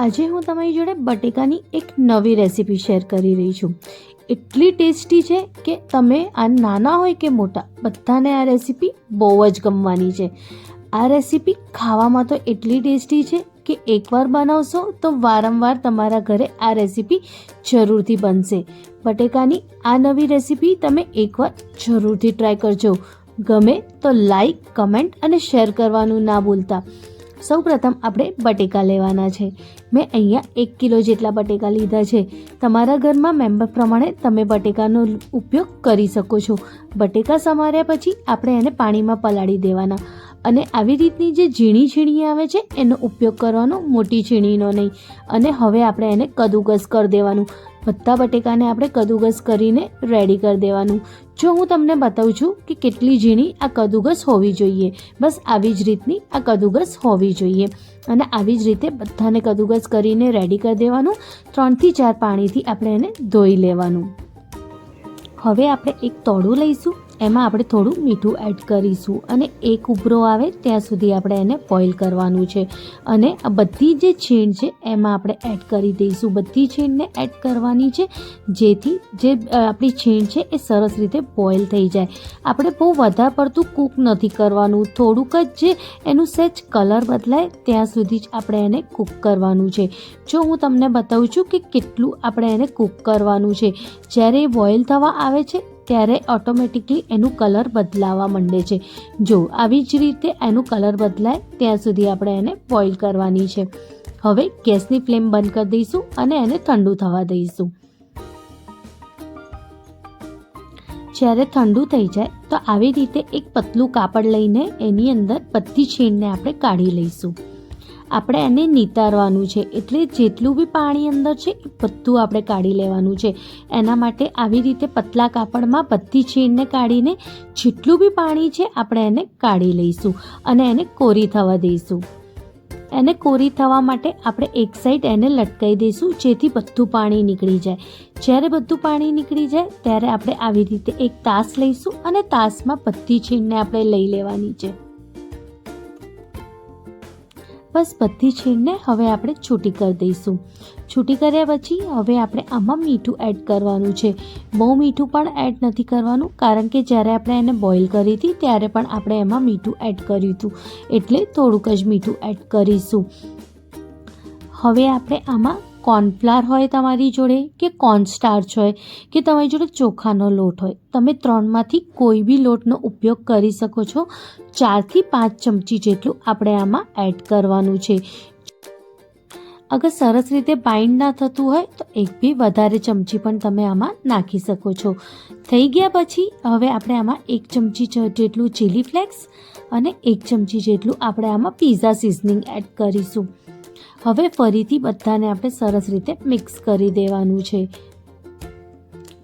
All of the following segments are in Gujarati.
આજે હું તમારી જોડે બટેકાની એક નવી રેસીપી શેર કરી રહી છું. એટલી ટેસ્ટી છે કે તમે આ નાના હોય કે મોટા, બધાને આ રેસીપી બહુ જ ગમવાની છે. આ રેસીપી ખાવામાં તો એટલી ટેસ્ટી છે કે એકવાર બનાવશો તો વારંવાર તમારા ઘરે આ રેસીપી જરૂરથી બનશે. બટેકાની આ નવી રેસીપી તમે એકવાર જરૂરથી ટ્રાય કરજો. ગમે તો લાઈક, કમેન્ટ અને શેર કરવાનું ના ભૂલતા. સૌ પ્રથમ આપણે બટેકા લેવાના છે. મેં અહીંયા એક કિલો જેટલા બટેકા લીધા છે. તમારા ઘરમાં મેમ્બર પ્રમાણે તમે બટેકાનો ઉપયોગ કરી શકો છો. બટેકા સમાર્યા પછી આપણે એને પાણીમાં પલાળી દેવાના. અને આવી રીતની જે ઝીણી છીણી આવે છે, એનો ઉપયોગ કરવાનો, મોટી છીણીનો નહીં. અને હવે આપણે એને કદુકસ કરી દેવાનું. બધા બટેકાને આપણે કદુગસ કરીને રેડી કરી દેવાનું. જો હું તમને બતાવું છું કે કેટલી ઝીણી આ કદુગસ હોવી જોઈએ. બસ આવી જ રીતની આ કદુગસ હોવી જોઈએ. અને આવી જ રીતે બધાને કદુગસ કરીને રેડી કરી દેવાનું. ત્રણથી ચાર પાણીથી આપણે એને ધોઈ લેવાનું. હવે આપણે એક તોડું લઈશું. એમાં આપણે થોડું મીઠું એડ કરીશું અને એક ઉભરો આવે ત્યાં સુધી આપણે એને બોઇલ કરવાનું છે. અને બધી જે છીણ છે, એમાં આપણે એડ કરી દઈશું. બધી છીણને એડ કરવાની છે, જેથી જે આપણી છીણ છે, એ સરસ રીતે બોઇલ થઈ જાય. આપણે બહુ વધારે પડતું કૂક નથી કરવાનું. થોડુંક જ જે એનું સહેજ કલર બદલાય, ત્યાં સુધી જ આપણે એને કૂક કરવાનું છે. જો હું તમને બતાવું છું કે કેટલું આપણે એને કૂક કરવાનું છે. જ્યારે એ બોઇલ થવા આવે છે ત્યારે ઓટોમેટિકલી એનું કલર બદલાવા માંડે છે. જો આવી જ રીતે એનું કલર બદલાય, ત્યાં સુધી આપણે એને બોઇલ કરવાની છે. હવે ગેસની ફ્લેમ બંધ કરી દઈશું અને એને ઠંડુ થવા દઈશું. જ્યારે ઠંડુ થઈ જાય, તો આવી રીતે એક પતલું કાપડ લઈને એની અંદર બધી છીણને આપણે કાઢી લઈશું. આપણે એને નિતારવાનું છે. એટલે જેટલું બી પાણી અંદર છે, એ બધું આપણે કાઢી લેવાનું છે. એના માટે આવી રીતે પતલા કાપડમાં બધી છીણને કાઢીને જેટલું બી પાણી છે, આપણે એને કાઢી લઈશું અને એને કોરી થવા દઈશું. એને કોરી થવા માટે આપણે એક સાઈડ એને લટકાવી દઈશું, જેથી બધું પાણી નીકળી જાય. જ્યારે બધું પાણી નીકળી જાય, ત્યારે આપણે આવી રીતે એક તાસ લઈશું અને તાસમાં બધી છીણને આપણે લઈ લેવાની છે. બસ બધી છીણને હવે આપણે છૂટી કરી દઈશું. છૂટી કર્યા પછી હવે આપણે આમાં મીઠું એડ કરવાનું છે. બહુ મીઠું પણ એડ નથી કરવાનું કારણ કે જ્યારે આપણે એને બોઇલ કરી હતી ત્યારે પણ આપણે એમાં મીઠું એડ કર્યું હતું. એટલે થોડુંક જ મીઠું એડ કરીશું. હવે આપણે આમાં કોર્નફ્લાર હોય તમારી જોડે કે કોર્નસ્ટાર્ચ હોય કે તમારી જોડે ચોખાનો લોટ હોય, તમે ત્રણમાંથી કોઈ બી લોટનો ઉપયોગ કરી શકો છો. ચારથી પાંચ ચમચી જેટલું આપણે આમાં એડ કરવાનું છે. અગર સરસ રીતે બાઇન્ડ ના થતું હોય તો એક બી વધારે ચમચી પણ તમે આમાં નાખી શકો છો. થઈ ગયા પછી હવે આપણે આમાં એક ચમચી જેટલું ચીલી ફ્લેક્સ અને એક ચમચી જેટલું આપણે આમાં પીઝા સિઝનિંગ એડ કરીશું. હવે ફરીથી બધાને આપણે સરસ રીતે મિક્સ કરી દેવાનું છે.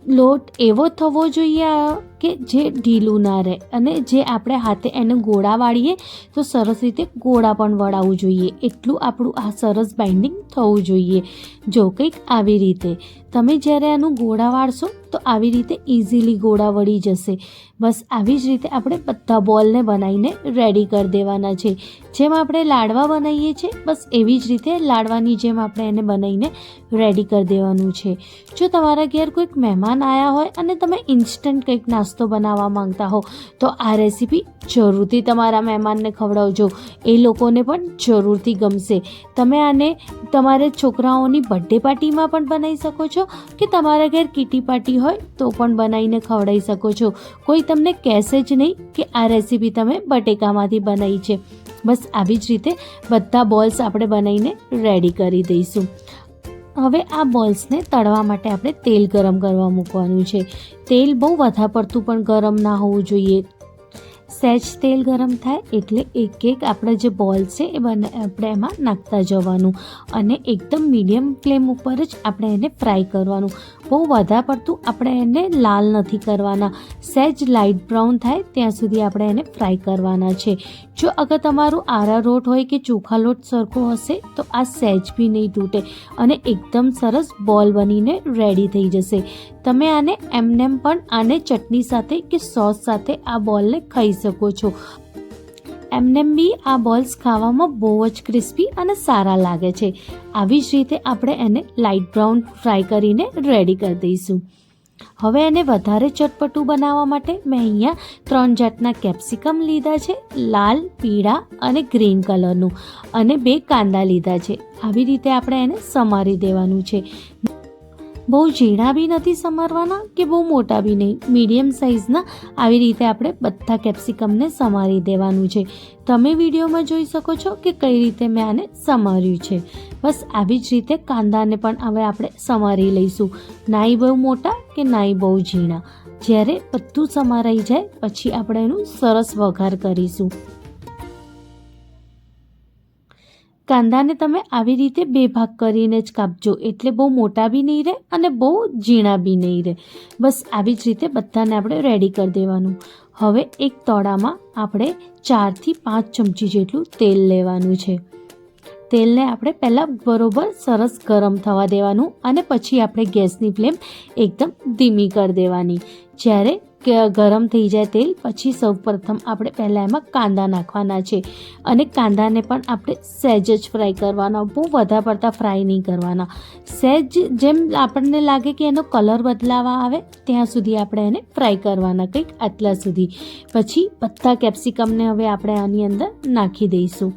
લોટ એવો થવો જોઈએ આ કે જે ઢીલું ના રહે અને જે આપણે હાથે એને ગોળા વાળીએ, તો સરસ રીતે ગોળા પણ વળાવવું જોઈએ. એટલું આપણું આ સરસ બાઇન્ડિંગ થવું જોઈએ. જો કંઈક આવી રીતે તમે જ્યારે આનું ગોળા વાળશો, તો આવી રીતે ઇઝીલી ગોળા વળી જશે. બસ આવી જ રીતે આપણે બધા બોલને બનાવીને રેડી કરી દેવાના છે. જેમ આપણે લાડવા બનાવીએ છીએ, બસ એવી જ રીતે લાડવાની જેમ આપણે એને બનાવીને રેડી કરી દેવાનું છે. જો તમારા ઘેર કોઈક મહેમાન આવ્યા હોય અને તમે ઇન્સ્ટન્ટ કંઈક નાસ્તો બનાવવા માંગતા હો, તો આ રેસીપી જરૂરથી તમારા મહેમાનને ખવડાવજો. એ લોકોને પણ જરૂરથી ગમશે. તમે આને તમારે છોકરાઓની બર્થડે પાર્ટીમાં પણ બનાવી શકો છો કે તમારા ઘેર કીટી પાર્ટી હોય તો પણ બનાવીને ખવડાવી શકો છો. કોઈ તમને કહેશે જ નહીં કે આ રેસીપી તમે બટેકામાંથી બનાવી છે. બસ આવી જ રીતે બધા બોલ્સ આપણે બનાવીને રેડી કરી દઈશું. હવે આ બોલ્સને તળવા માટે આપણે તેલ ગરમ કરવા મૂકવાનું છે. તેલ બહુ વધારે પડતું પણ ગરમ ના હોવું જોઈએ. સહેજ તેલ ગરમ થાય એટલે એક એક આપણા જે બોલ છે એ બને આપણે એમાં નાખતા જવાનું અને એકદમ મીડિયમ ફ્લેમ ઉપર જ આપણે એને ફ્રાય કરવાનું. બહુ વધારે પડતું આપણે એને લાલ નથી કરવાના. સહેજ લાઇટ બ્રાઉન થાય ત્યાં સુધી આપણે એને ફ્રાય કરવાના છે. જો અગર તમારું આરા રોટ હોય કે ચોખા લોટ સરખો હશે, તો આ સહેજ બી નહીં તૂટે અને એકદમ સરસ બોલ બનીને રેડી થઈ જશે. તમે આને એમનેમ પણ આને ચટણી સાથે કે સોસ સાથે આ બોલને ખાઈ શકો છો. એમનેમ બી આ બોલ્સ ખાવામાં બહુ જ ક્રિસ્પી અને સારા લાગે છે. આવી જ રીતે આપણે એને લાઇટ બ્રાઉન ફ્રાય કરીને રેડી કરી દઈશું. હવે એને વધારે ચટપટું બનાવવા માટે મેં અહીંયા ત્રણ જાતના કેપ્સિકમ લીધા છે, લાલ, પીળા અને ગ્રીન કલરનું અને બે કાંદા લીધા છે. આવી રીતે આપણે એને સમારી દેવાનું છે. બહુ ઝીણા બી નથી સમારવાના કે બહુ મોટા બી નહીં. મીડિયમ સાઇઝના આવી રીતે આપણે બધા કેપ્સિકમને સમારી દેવાનું છે. તમે વિડીયોમાં જોઈ શકો છો કે કઈ રીતે મેં આને સમાર્યું છે. બસ આવી જ રીતે કાંદાને પણ હવે આપણે સમારી લઈશું. નાઈ બહુ મોટા કે નાઈ બહુ ઝીણા? જ્યારે બધું સમારાઈ જાય, પછી આપણે એનું સરસ વઘાર કરીશું. કાંદાને તમે આવી રીતે બે ભાગ કરીને જ કાપજો. એટલે બહુ મોટા બી નહીં રહે અને બહુ ઝીણા બી નહીં રહે. બસ આવી જ રીતે બધાને આપણે રેડી કરી દેવાનું. હવે એક તળામાં આપણે ચારથી પાંચ ચમચી જેટલું તેલ લેવાનું છે. તેલને આપણે પહેલાં બરોબર સરસ ગરમ થવા દેવાનું અને પછી આપણે ગેસની ફ્લેમ એકદમ ધીમી કરી દેવાની. જ્યારે ગરમ થઈ જાય તેલ, પછી સૌ પ્રથમ આપણે પહેલાં એમાં કાંદા નાખવાના છે. અને કાંદાને પણ આપણે સહેજ જ ફ્રાય કરવાના, બહુ વધારે પડતા ફ્રાય નહીં કરવાના. સહેજ જેમ આપણને લાગે કે એનો કલર બદલાવા આવે, ત્યાં સુધી આપણે એને ફ્રાય કરવાના કંઈક આટલા સુધી. પછી બધા કેપ્સિકમને હવે આપણે આની અંદર નાખી દઈશું.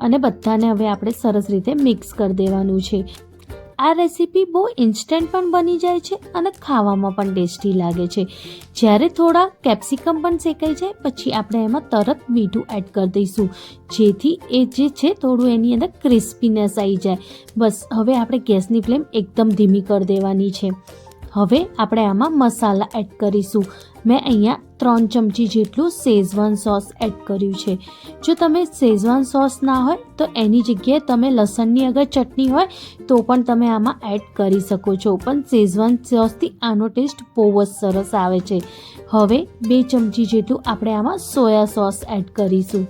અને બધાને હવે આપણે સરસ રીતે મિક્સ કરી દેવાનું છે. આ રેસીપી બહુ ઇન્સ્ટન્ટ પણ બની જાય છે અને ખાવામાં પણ ટેસ્ટી લાગે છે. જ્યારે થોડા કેપ્સિકમ પણ શેકાઈ જાય, પછી આપણે એમાં તરત મીઠું એડ કરી દઈશું. જેથી એ જે છે થોડું એની અંદર ક્રિસ્પીનેસ આવી જાય. બસ, હવે આપણે ગેસની ફ્લેમ એકદમ ધીમી કરી દેવાની છે. હવે આપણે આમાં મસાલા એડ કરીશું. મેં અહીંયા ત્રણ ચમચી જેટલું શેઝવાન સોસ એડ કર્યું છે. જો તમે શેઝવાન સોસ ના હોય, તો એની જગ્યાએ તમે લસણની અગર ચટણી હોય, તો પણ તમે આમાં એડ કરી શકો છો. પણ શેઝવાન સોસથી આનો ટેસ્ટ બહુ જ સરસ આવે છે. હવે બે ચમચી જેટલું આપણે આમાં સોયા સોસ એડ કરીશું.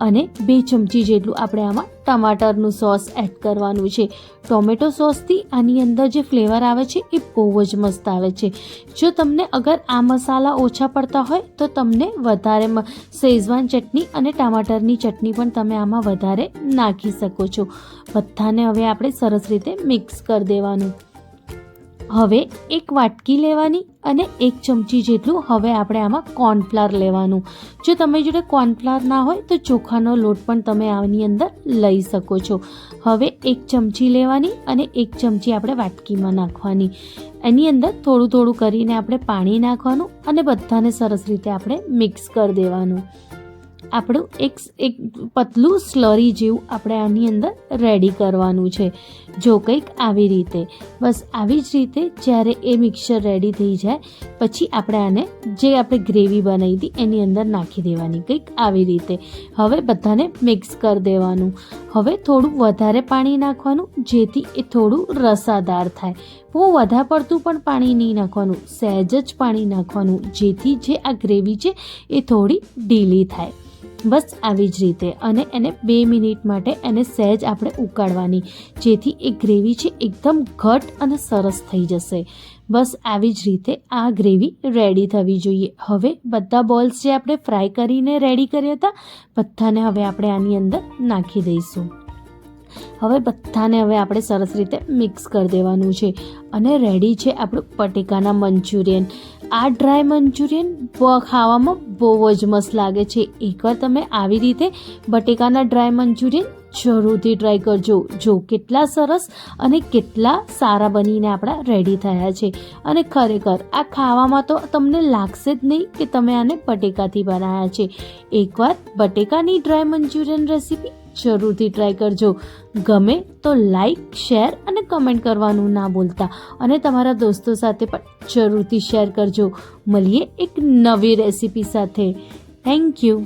અને બે ચમચી જેટલું આપણે આમાં ટમાટરનું સોસ એડ કરવાનું છે. ટોમેટો સોસથી આની અંદર જે ફ્લેવર આવે છે એ બહુ જ મસ્ત આવે છે. જો તમને અગર આ મસાલા ઓછા પડતા હોય તો તમને વધારે શેઝવાન ચટણી અને ટમાટરની ચટણી પણ તમે આમાં વધારે નાખી શકો છો. બધાને હવે આપણે સરસ રીતે મિક્સ કરી દેવાનું. હવે એક વાટકી લેવાની અને એક ચમચી જેટલું હવે આપણે આમાં કોર્નફ્લાર લેવાનું. જો તમે જોડે કોર્નફ્લાર ના હોય તો ચોખાનો લોટ પણ તમે આની અંદર લઈ શકો છો. હવે એક ચમચી લેવાની અને એક ચમચી આપણે વાટકીમાં નાખવાની. એની અંદર થોડું થોડું કરીને આપણે પાણી નાખવાનું અને બધાને સરસ રીતે આપણે મિક્સ કરી દેવાનું. આપણું એક એક પતલું સ્લરી જેવું આપણે આની અંદર રેડી કરવાનું છે. જો કંઈક આવી રીતે, બસ આવી જ રીતે જ્યારે એ મિક્સર રેડી થઈ જાય, પછી આપણે આને જે આપણે ગ્રેવી બનાવી હતી એની અંદર નાખી દેવાની, કંઈક આવી રીતે. હવે બધાને મિક્સ કરી દેવાનું. હવે થોડું વધારે પાણી નાખવાનું, જેથી એ થોડું રસાદાર થાય. બહુ વધારે પડતું પણ પાણી નહીં નાખવાનું, સહેજ જ પાણી નાખવાનું, જેથી જે આ ગ્રેવી છે એ થોડી ઢીલી થાય. બસ આવી જ રીતે અને એને બે મિનિટ માટે એને સહેજ આપણે ઉકાળવાની, જેથી એ ગ્રેવી છે એકદમ ઘટ અને સરસ થઈ જશે. બસ આવી જ રીતે આ ગ્રેવી રેડી થવી જોઈએ. હવે બધા બોલ્સ જે આપણે ફ્રાય કરીને રેડી કર્યા હતા, બધાને હવે આપણે આની અંદર નાખી દઈશું. હવે બધાને હવે આપણે સરસ રીતે મિક્સ કરી દેવાનું છે. અને રેડી છે આપણું પટેકાના મંચુરિયન. આ ડ્રાય મંચુરિયન ખાવામાં બહુ જ મસ્ત લાગે છે. એકવાર તમે આવી રીતે બટેકાના ડ્રાય મંચુરિયન જરૂરથી ટ્રાય કરજો. જો કેટલા સરસ અને કેટલા સારા બનીને આપણા રેડી થયા છે. અને ખરેખર આ ખાવામાં તો તમને લાગશે જ નહીં કે તમે આને બટેકાથી બનાવ્યા છે. એકવાર બટેકાની ડ્રાય મંચુરિયન રેસીપી જરૂરથી ટ્રાય કરજો. ગમે તો લાઈક શેર અને કમેન્ટ કરવાનું ના ભૂલતા. અને તમારા દોસ્તો સાથે પણ જરૂરથી શેર કરજો. મળીએ એક નવી રેસીપી સાથે. Thank you